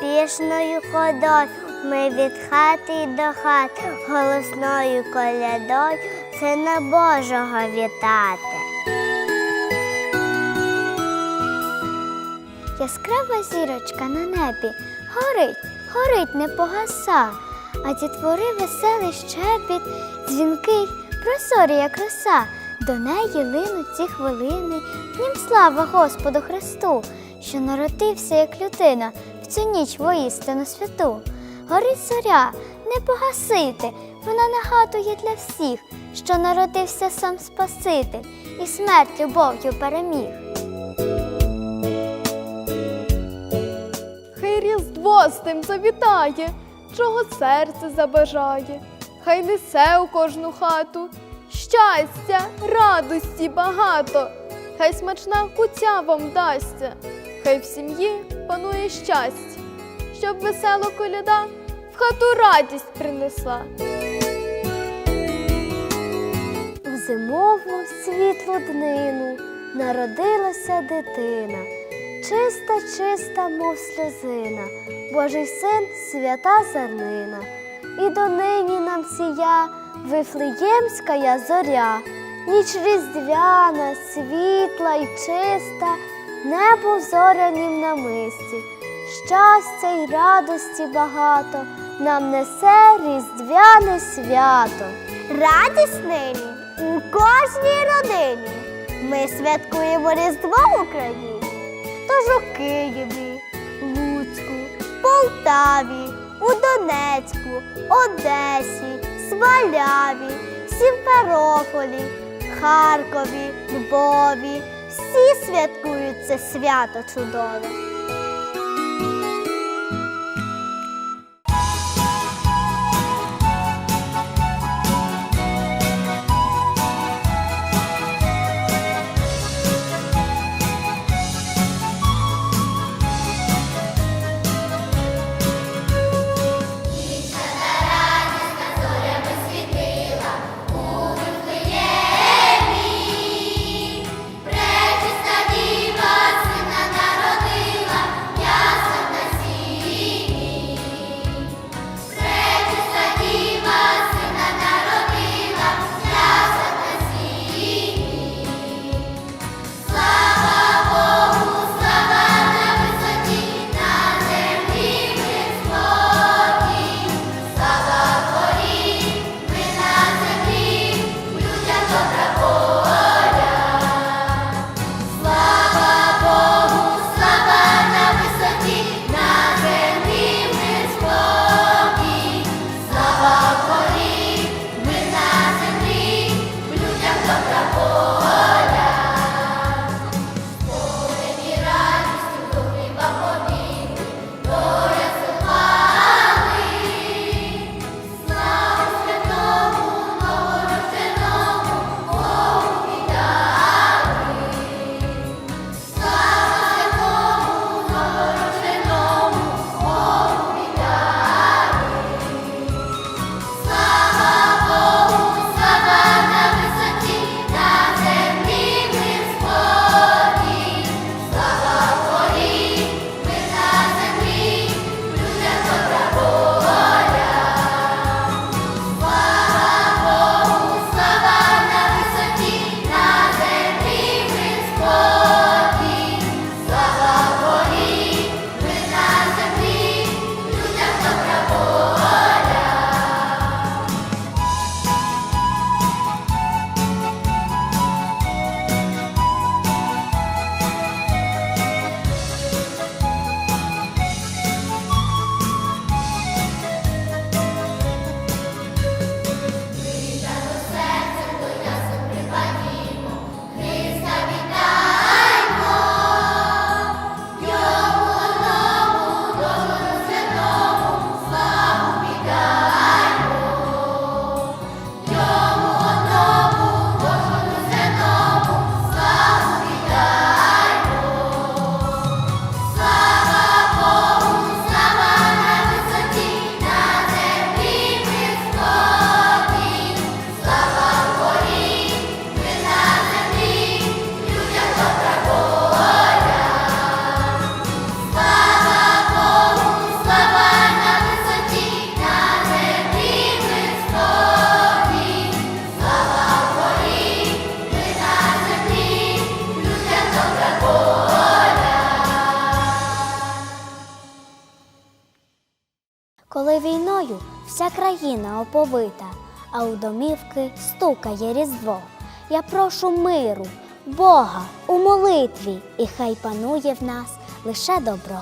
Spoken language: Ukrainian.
пишною ходою. Ми від хати до хати голосною колядою Сина Божого вітати. Яскрава зірочка на небі горить, горить, не погаса, а дітвори веселий щебіт, дзвінкий, прозорі, як роса. До неї линуть ці хвилини, нім слава Господу Христу, що народився як людина в цю ніч воістину святу. Горить зоря, не погасити, вона нагадує для всіх, що народився сам Спаситель і смерть любов'ю переміг. Хай різдво з тим завітає, чого серце забажає, хай несе у кожну хату щастя, радості багато, хай смачна куця вам дасться, хай в сім'ї панує щастя, щоб весела коляда в хату радість принесла. У зимову світлу днину народилася дитина, чиста, чиста, мов сльозина, Божий син свята зернина. І донині нам сія Вифлеємська зоря, ніч різдвяна, світла й чиста, небо зорянім намисті, щастя й радості багато нам несе різдвяне свято. Радість нині у кожній родині. Ми святкуємо Різдво в Україні. Тож у Києві, Луцьку, Полтаві, у Донецьку, Одесі, Смоляві, Сімферополі, Харкові, Львові. Всі святкують це свято чудове. Весною вся країна оповита, а у домівки стукає різдво. Я прошу миру, Бога у молитві, і хай панує в нас лише добро.